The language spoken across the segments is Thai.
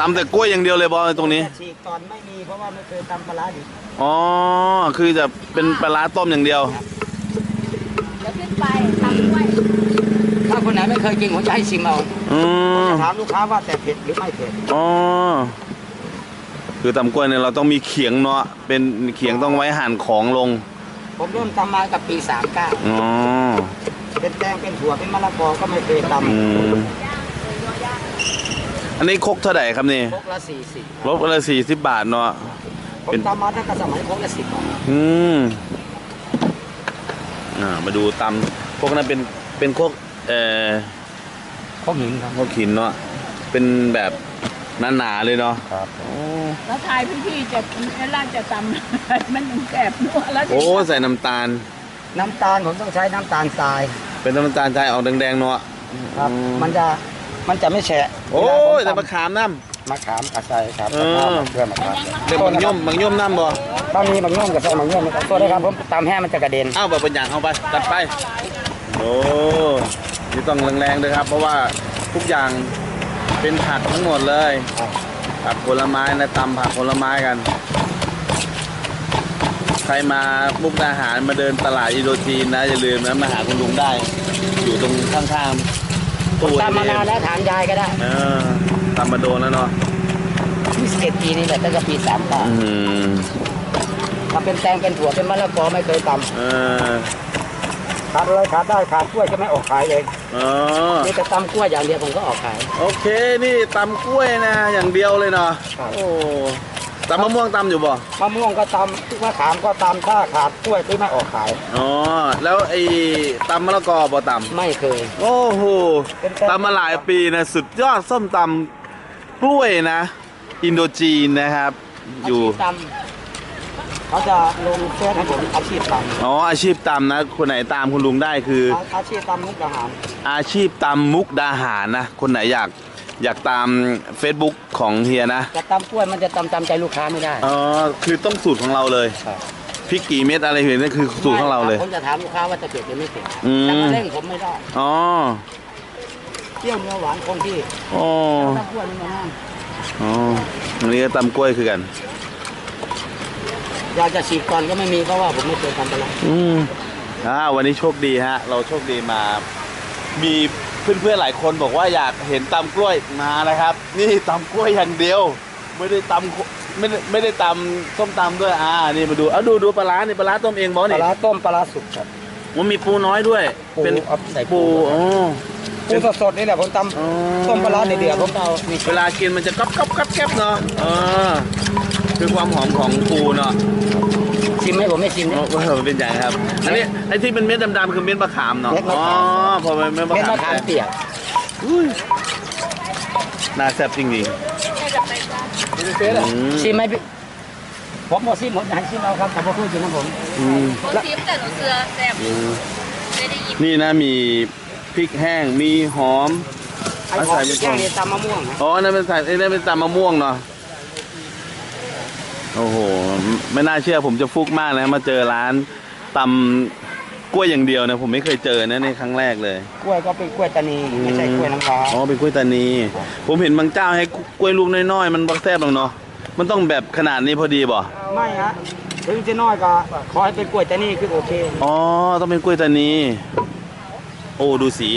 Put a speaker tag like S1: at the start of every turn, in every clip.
S1: ตำแต่กล้วยอย่างเดียวเลยบอตรงนี้
S2: ฉีกก่อนไม่มีเพราะว่าไม่เคยตำปลาร้าดิบ
S1: อ๋อ คือจะเป็นปลาร้าต้มอย่างเดียว
S3: เดี๋ยวขึ้นไปทำด้วย
S2: ถ้าคนไหนไม่เคยกินผมจะให้ชิมเอา
S1: อืม
S2: จะถามลูกค้าว่าแต่เผ็ดหรือไม่เผ็ด
S1: อ๋อ คือตำกล้วยเนี่ยเราต้องมีเขียงเนาะ เป็นเขียงต้องไว้หั่นของลง
S2: ผมเริ่มตำมากับปี 39
S1: อ๋อ
S2: เป็นแตงเป็นถั่วเป็นมะละกอก็ไม่เคยต
S1: อืมอั นนี้ครกเท่าไหร่ครับนี่ำ
S2: พกละ40
S1: ลบละสี่สิบบาทเนาะ
S2: ผม
S1: เป็น
S2: ตำมาตั้งแต่สมัยพกละ10บาท
S1: อืมอ่ามาดูตำพวกนั้นเป็นเป็นครกเอ่อ
S2: พกหินครับ
S1: พวกหินเนาะเป็นแบบหนาๆเลยเนาะ
S2: ครับ
S1: โอ้
S3: แล้วทายพี่ๆจะล่าจะตำ มันยังแสบนัวแล้ว
S1: โอ้ใส่น้ำตาล
S2: น้ำตาลผมต้องใช้น้ำตาลทราย
S1: เป็นน้ำตาลทรายออกแดงๆเนาะ
S2: ครับ
S1: อืม
S2: มันจะ มันจะไม่แฉะ
S1: โอ้ย
S2: เว
S1: แต่
S2: ลาผม
S1: มะขามน้
S2: มะขามกระใส่ครับ
S1: เออ
S2: เพื่อมะขามำ
S1: เป็นบางย่อมบางย่อมน้ำบ่
S2: ถ้ามีบางย่อมกับใส่บางย่อมตัวได้ครับผมตำแห้งมันจะกระเด็น
S1: อ้าวแบบเป็นอย่างเอาไปตัดไปโอ้นี่ต้องแรงๆเลยครับ เพราะว่าทุกอย่างเป็นผักทั้งหมดเลยผักผลไม้นะตำผักผลไม้กัน ใครมามุกดาหารมาเดินตลาดอินโดจีนนะอย่าลืมนะมาหาคุณลุงได้ อยู่ตรงข้างๆ ตู้
S2: ตำมานานแล้วถามยายก็ได้
S1: เออตำมาโดนแล้วเนาะ
S2: 21ปีนี่แหละตั้งแต่ปีสามเก้า
S1: อืม
S2: ถ้าเป็นแตงเป็นถั่วเป็นมะละกอไม่เคยต
S1: เออำ
S2: ขาดอะไรขาดได้ขาดกล้วยก็ไม่ออกขายเลย
S1: เออ
S2: มีแต่ตำกล้วยอย่างเดียวผมก็ออกขาย
S1: โอเคนี่ตำกล้วยนะ อย่างเดียวเลยเนาะ
S2: ครับ
S1: โอ้ ตำมะม่วงตำอยู่บ่
S2: มะม่วงก็ตำทุกมะขามก็ตำถ้าขาดกล้วยที่ไม่ออกขาย
S1: อ๋อ แล้วไอ้ตำมะละกอบ่ต
S2: ไม่เคยำ
S1: โอ้โห
S2: เป็นแฟน
S1: ตำมาหลายปีนะสุดยอดส้มตำกล้วยนะ อินโดจีนนะครับ อยู่า
S2: ชีพตำเขาจะลงเฟซให้ผมอาชีพต
S1: อ๋ออาชีพตำนะ คนไหนตามคุณลุงได้คือำ
S2: อาชีพตำมุกดาหาร
S1: อาชีพตำมุกดาหารนะ คนไหนอยาก อยากตาม Facebook ของเฮียนะ
S2: จะตำกล้วยมันจะตำตามใจลูกค้าไม่ได้
S1: อ๋อ คือต้องสูตรของเราเลย
S2: ครับ
S1: พริกกี่เม็ดอะไรเห็นนั่นคือสูตรของเราเลย
S2: ผมจะถามลูกค้าว่าจะเผ็ดหรือไม่เผ็ด
S1: อืม
S2: แต่มาเร่งผมไม่ได้
S1: อ๋อ
S2: เปรี้ยวเนื้อหวานคงที่
S1: อ๋อ
S2: ตำกล้วยนี่มาห้าม
S1: อ๋ออันนี้ก็ตำกล้วยคือกัน
S2: อยากจะฉีกก่อนก็ไม่มีเพราะว่าผมไม่เคยทำไปแล้ว
S1: อืมอ่าวันนี้โชคดีฮะ เราโชคดีมา มี เพื่อนๆหลายคนบอกว่าอยากเห็นตำกล้วยมานะครับ นี่ตำกล้วยอย่างเดียว ไม่ได้ตำไม่ได้ไม่ได้ตำส้มตำด้วยอ่านี่มาดูเอาดูดูปลาร้านี่ปลาร้าต้มเองบอ
S2: ป
S1: นี่
S2: ลาร้าต้มปลาร้าสุกครับ
S1: มันมีปูน้อยด้วย
S2: ปู
S1: เป็น
S2: เอาใส่ปู
S1: ปูอ๋อ
S2: ปูสดๆนี่แหละผมต
S1: อ๋อำ
S2: ต้มปลาร้าเดือดๆผมเอานี่
S1: เวลากินมันจะก๊อบก๊อบก๊อบแก๊บเนาะเออ คือความหอมของปูเนาะ
S2: ชิมไหมผมไม่ชิม
S1: โอ้
S2: นะ
S1: โหเป็นใหญ่ครับ อันนี้ไอ้ที่เป็นเม็ดดำๆคือเม็ดมะขามเนาะ
S2: เม็ดมะ
S1: อ๋อ
S2: ขาม
S1: พอเป็นเม็ดมะ
S2: เม็ด
S1: ขาม
S2: มะขามเปียก
S1: อุ้ยน่าแซ่บจริง
S3: ให้กับไปจ้า
S1: ๆอืม
S2: ชิมไหมพี่ผมบอกชิมผมอยากให้ชิมเอาครับแต่ผมพูดจริงนะผม
S1: อืม
S3: โคซิมแต่หนูเสือแสบไม่ได้ยิน
S1: นี่นะมีพริกแห้งมีหอม
S2: ไอ้
S1: เอา
S2: ขอ
S1: ใส่
S2: ง
S1: ไป
S2: แก
S1: ก่อน
S2: งนี่ตำมะม่วงนะ
S1: อ๋อนั่นเป็นใส่ไอ้นั่นเป็นตำมะม่วงเนาะ โอ้โห ไม่น่าเชื่อผมจะฟุกมากนะมาเจอร้านตำกล้วยอย่างเดียวนะผมไม่เคยเจอนะในครั้งแรกเลย
S2: กล้วยก็เป็นกล้วยตานีไม่ใช่กล้วยน้ำว้า
S1: อ๋อเป็นกล้วยตานี ผมเห็นบางเจ้าให้กล้วยลูกน้อยๆ มันบักแซ่บหรอกเนาะมันต้องแบบขนาดนี้พอดีบ่
S2: ไม่ฮะถึงจะน้อยก็ขอให้เป็นกล้วยตานีคือโอเค
S1: อ๋อต้องเป็นกล้วยตานี โอ้ดูสี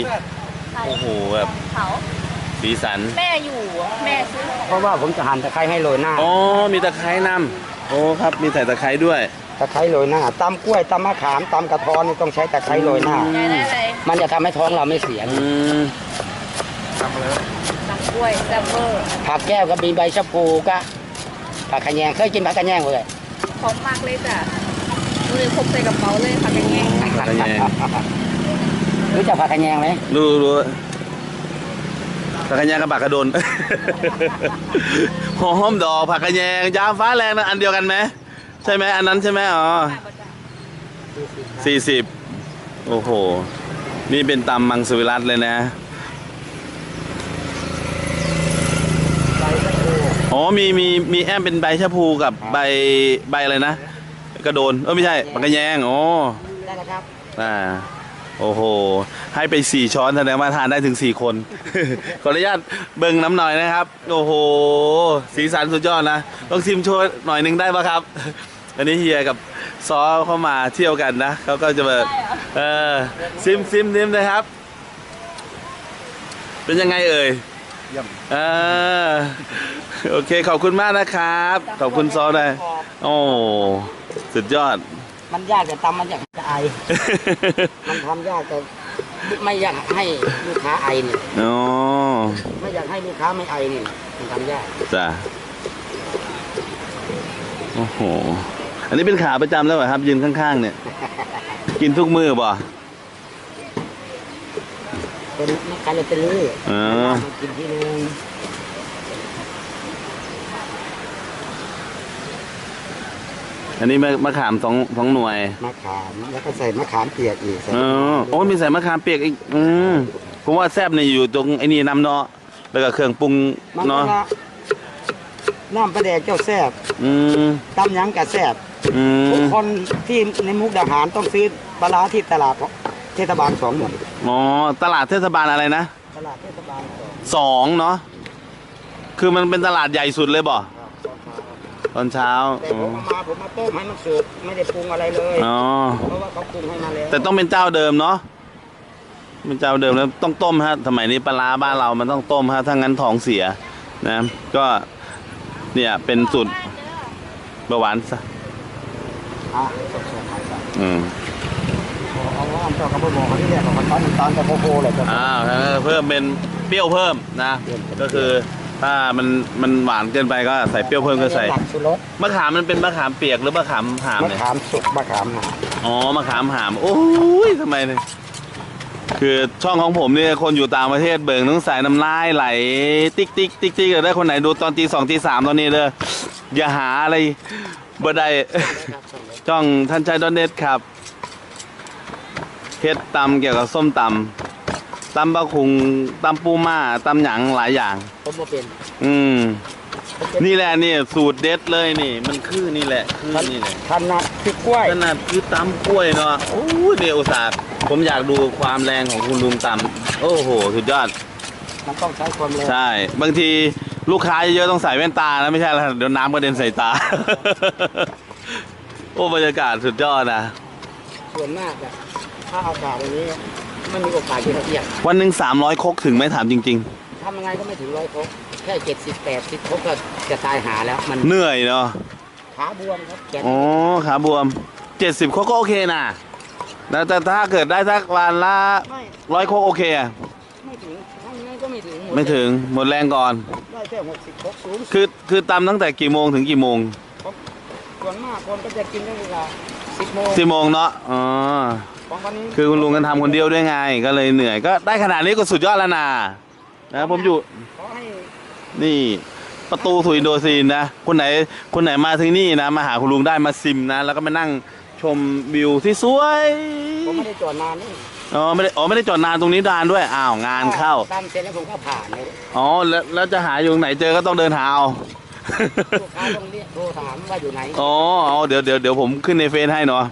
S1: โอ้โหแบบ
S3: เขา
S1: สีสัน
S3: แม่อยู่แม่ซื้อ
S2: เพราะว่าผมจะหั่นตะไคร้ให้โรยหน้า
S1: อ๋อ มีตะไคร้นำโอ้ครับ มีใส่ตะไคร้ด้วย
S2: ตะไคร้โรยหน้าตำกล้วยตำมะขามตำกระท้อนนี่ต้องใช้ตะไคร้โรยหน้า
S3: ยายได้อะไร
S2: มันจะทำให้ท้องเราไม่เสีย
S1: อืม
S3: ตำกล้วยแซ่บเวอร์
S2: ผักแก้วก็มีใบชะพูก็ผักขะแยงเคยกินผักขะแยงเลย
S3: พร้อมมากเลยจ้ะดูเลยพกใส่กระเป๋าเลยค่ะเป็นไง
S1: ผักกระแยง
S2: รู้จักผักขะแยงไหม
S1: รู้รู้ ผักกระแยงกับผักกระโดน หอมดอกผักกระแยงยามฟ้าแรงนะอันเดียวกันไหมใช่ไหมอันนั้นใช่ไหมอ๋อสี่สิบโอ้โห นี่เป็นตำมังสวิรัตเลยนะอ๋อมีมีมีแอมเป็นใบชะพูกับใบใบอะไรนะ กระโดนเออไม่ใช่ผักกระแยงอ๋อ
S2: ได้แล้วครับ
S1: อ่า โอ้โห ให้ไปสี่ช้อนแสดงว่าทานได้ถึงสี่คน ขออนุญาตเบิ่งน้ำหน่อยนะครับ โอ้โห สีสันสุดยอดนะต้องชิมโชว์หน่อยหนึงได้ปะครับ อันนี้เฮียกับซอเข้ามาเที่ยวกันนะเขาก็จะแบบเออซิมซิมซิมนะครับ เป็นยังไงเอ่ย
S2: เยี่ยม
S1: เออโอเคขอบคุณมากนะครับ ขอบคุณซอได้วยโอ้สุดยอด
S2: มันยากแต่ตำมันอยากจะไอ มันทำยากแต่ไม่อยากให้ลูกค้าไอเนี่ย
S1: อ๋อ
S2: ไม่อยากให้ลูกค้าไม่ไอเนี่ยมันทำยาก
S1: จ้ะโอ้โห อันนี้เป็นขาประจำแล้วเหรอครับยืนข้างๆเนี่ย กินทุกมือป่ะ
S2: เป็นนักการเลยเป็นลื้อ
S1: เออ
S2: มากินที่นึง
S1: อันนี้มะมะขามสองสองหน่วย
S2: มะขามแล้วก็ใส่มะขามเปียกอีกใส่
S1: อ๋อโอ้ยมีใส่มะขามเปียกอีกอืมผมว่าแซ่บเนี่ยอยู่ตรงไอ้นี่น้ำเนาะแล้วก็เครื่องปรุง
S2: มันก็
S1: เนาะ
S2: ละน้ำปลาแดกเจ้าแซ่บ
S1: อืม
S2: ตำหยังกะแซ่บ
S1: อื
S2: ทุก
S1: ม
S2: คนที่ในมุกดาหารต้องซื้อปลาร้าที่ตลาดเทศบาลสองหมด
S1: อ๋อตลาดเทศบาลอะไรนะ
S2: ตลาดเทศบาลสอง
S1: สองเนาะคือมันเป็นตลาดใหญ่สุดเลยบ่
S2: ครับ
S1: ตอนเช้า
S2: แต่
S1: อ๋
S2: ผ
S1: อ
S2: มเอามาผมมาต้มให้มันสุกไม่ได้ปรุงอะไรเลย
S1: อ๋อ
S2: เพราะว่าเขาปรุงให้มาแล้ว
S1: แต่ต้องเป็นเจ้าเดิมเนาะเป็นเจ้าเดิมแล้วต้องต้มฮะสมัยนี้ปลาร้าบ้านเรามันต้องต้มฮะถ้างั้นท้องเสียนะ ก็เนี่ยเป็นสูตรเบาหวานซะ
S2: อะสดๆครับ
S1: อืม
S2: เอาว่าอันเจ้ากระบอกเขาที่เรียกว่าตอนน้ำตาลกับโคโค่เลยจ้ะ
S1: อ้าวถ้าเพิ่มเป็นเปรี้ยวเพิ่มนะ ก็คือ ถ้ามันมันหวานเกินไปก็ใส่เปรี้ยวเพิ่มก็ใส่
S2: หลักสุรส
S1: มะขามมันเป็นมะขามเปียกหรือมะขามหาม
S2: มะ
S1: เนี่ย
S2: ขามสุกมะขามหา
S1: อ๋อมะขามหามโอ้ยทำไมเนี่ยคือช่องของผมเนี่ยคนอยู่ต่างประเทศเบิ่งต้องใส่น้ำลายไหล ติ๊กติ๊กติ๊กติ๊กได้คนไหนดูตอนตีสองตีสามตอนนี้เลยอย่าหาอะไรบ่ได้ ช่องท่านชายดอนเน็ตครับเฮ็ดตำเกี่ยวกับส้มตำ ตำบะคุงตำปูม่าตำหยังหลายอย่าง
S2: ผมบ่เป็น
S1: อืม นี่แหละนี่สูตรเด็ดเลยนี่ มันคือนี่แหละ คือนี่แหละ
S2: ขนาดคือกล้วย
S1: ขนาดคือตำกล้วยเนาะโอ้ยเดี๋ยวอุตส่าห์ผมอยากดูความแรงของคุณลุงตำโอ้โหสุดยอด
S2: มันต้องใช้ความเร็ว
S1: ใช่ บางทีลูกค้าเยอะๆต้องใส่แว่นตานะไม่ใช่แล้วเดี๋ยวน้ำกระเด็นใส่ตา โอ้บรรยากาศสุดยอดนะ
S2: ส่วนมากอะถ้าอากาศอย่างนี้ ไม่มีโอกาสที่จะเอียด
S1: วันหนึ่งสามร้อยครกถึงไหมถามจริง
S2: ทำยังไงก็ไม่ถึงร้อยครบแค่เจ็ดสิบแปดสิบครบก็จะตายหาแล้วมัน
S1: ๆ เหนื่อยเนาะ
S2: ขาบวมครับแขน
S1: อ๋อขาบวมเจ็ดสิบครกก็โอเคนะแล้วแต่ถ้าเกิดได้สักวันละ
S2: ไม่
S1: ร้อยครกโอเคอะ
S2: ไม่ถึงทำยังไงก็ไม่ถึงหด
S1: ไม่ถึงหมดแรงก่อน
S2: ได้แค่หกสิบครบสูงสุด
S1: คือคือตำตั้งแต่กี่โมงถึงกี่โมง
S2: ส่วนมากคนก็จะกินตั้งเวลาสิบโมง
S1: สิบโมงเนาะอ๋อ
S2: ของวันนี้
S1: คือคุณลุงกันทำคนเดียวด้วยไง ก็เลยเหนื่อยก็ได้ขนาดนี้ก็สุดยอดแล้วนะนะผมอยู่
S2: ขอให้
S1: นี่ประตูสุอินโดซีนนะคนไหนคนไหนมาถึงนี่นะมาหาคุณลุงได้มาซิมนะ แล้วก็มานั่งชมวิวที่สวย
S2: ผมไม่ได้จอดนานนี่
S1: อ๋อไม่ได้อ๋อไม่ได้จอดนานตรงนี้ดานด้วยอ้าวงานเข้า
S2: ตามเสร็จแล้วผมก็ผ่านเลย
S1: อ๋อแล้วแล้วจะหาอยู่ตรงไหนเจอก็ต้องเดินหาเอา
S2: ลูกค้าต้องเรียกโทรถามว่าอยู่ไหน
S1: อ๋อเอาเดี๋ยวเดี๋ยวเดี๋ยวผมขึ้นในเฟซให้เนาะ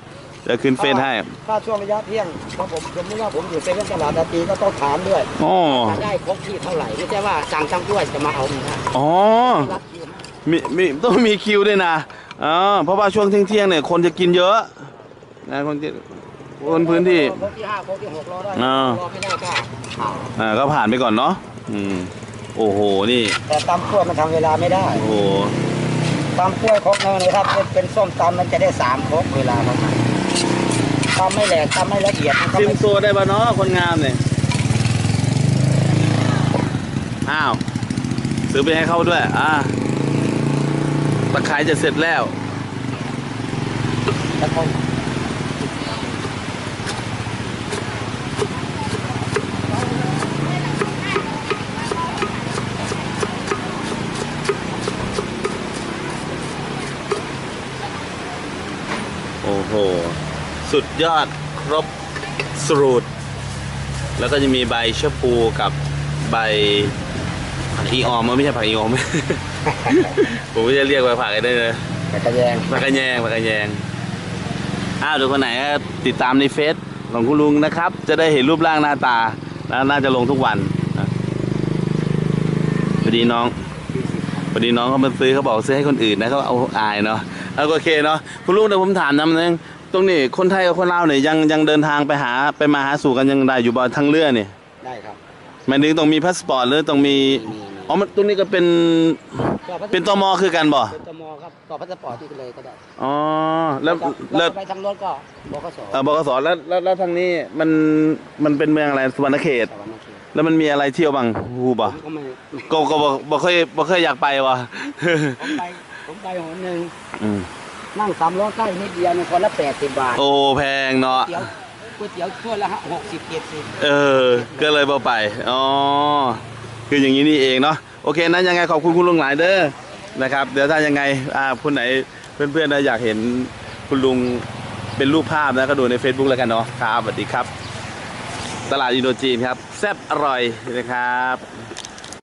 S1: เดี๋ยวขึ้นเฟซให้
S2: ถ้าช่วงระยะเที่ยงพอผมสมมติว่าผมอยู่เซเว่นตลาดนาตีก็ต้องถามด้วย
S1: อ๋อ
S2: ว่าได้ครบที่เท่าไหร่ไม่ใช่ว่าสั่งตั้งด้วยจะมาเอาไม่ได้
S1: อ๋อ
S2: รับคิว
S1: มีมีต้องมีคิวด้วยนะอ๋อเพราะว่าช่วงเที่ยงเที่ยงๆเนี่ยคนจะกินเยอะนะคนจะคนพื้นที่
S2: ครบที่ห้าครบที่หกรอได้
S1: อ่า
S2: รอไม่ได้ก็ผ่าน
S1: อ่าก็ผ่านไปก่อนเนาะอืมโอ้โหนี่
S2: แต่ตำกล้วยมันทำเวลาไม่ได้
S1: โอ้โห
S2: ตำกล้วยครกนึงนะครับเป็นเป็นส้มตำมันจะได้สามครกเวลาประมาณ ตำไม่แหลกตำไม่ละเอียดมันก็
S1: ซิม
S2: ไม่
S1: โซได้ปะเนาะคนงามเนี่ยอ้าว ซื้อไปให้เขาด้วย อ่าตะไคร้จะเสร็จแล้ว
S2: แล้วก็
S1: สุดยอดครบสูตร แล้วก็จะมีใบชะพูกับใบผักอีออมมันไม่ใช่ผักอีออม ผมก็จะเรียกว่าผักอะไรได้เลย
S2: แต่กระแยง
S1: ผักกระแยงผักกระแยงอ้าวเดี๋ยวคนไหนก็ติดตามในเฟซรของคุณลุงนะครับ จะได้เห็นรูปร่างหน้าตา แล้วน่าจะลงทุกวันนะพอดีน้องพอดีน้องเขามาซื้อเขาบอกซื้อให้คนอื่นนะเขาเอาอายเนาะเอาก็โอเคเนาะคุณลุงเดี๋ยวผมถามนำนึง ตรงนี้คนไทยกับคนลาวเนี่ยยังยังเดินทางไปหาไปมาหาสู่กันยังได้อยู่บ่ทางเรือเนี่ย
S2: ได้ครับ
S1: หมายถึงต้องมีพาสปอร์ตหรือต้องมี
S2: มีมี
S1: อ๋อมันตรงนี้ก็เป็น
S2: ต่อพาส
S1: เป็นตมคือกันบ่
S2: เป็นตมครับต่อพาสปอร์ตที่เลยก็ได้
S1: อ๋อแล้ว
S2: แล้
S1: แล้วว
S2: ไปทางรถก็บกส
S1: เออบกสแล้วแล้วแล้วทางนี้มันมันเป็นเมืองอะไรสุวรรณเขต
S2: สวรรค์เขต
S1: แล้วมันมีอะไรเที่ยวบ้างฮู
S2: ผ
S1: บ่
S2: มก็ไม่
S1: ก็ก็บ่บ่เคยบ่เคยอยากไปว่ะ
S2: ผมไปผมไปหนหนึ่ง
S1: อืม
S2: นั่งสามล้อใกล้นิดเดียวเนี่ยคนละแปดสิบบาท
S1: โอ้แพงเนาะ
S2: เตี๋ยวก๋วยเตี๋ยวถ้วยละหกสิบเจ็ดสิบ
S1: เออ ก็เลยบ่ไปอ๋อคืออย่างนี้นี่เองเนาะโอเคนะยังไงขอบคุณคุณลุงหลายเด้อนะครับ เดี๋ยวถ้ายังไงอ่าคนไหนเพื่อนๆนะอยากเห็นคุณลุงเป็นรูปภาพนะก็ดูใน Facebook แล้วกันเนาะครับสวัสดีครับ ตลาดอินโดจีนครับ แซ่บอร่อยนะครับ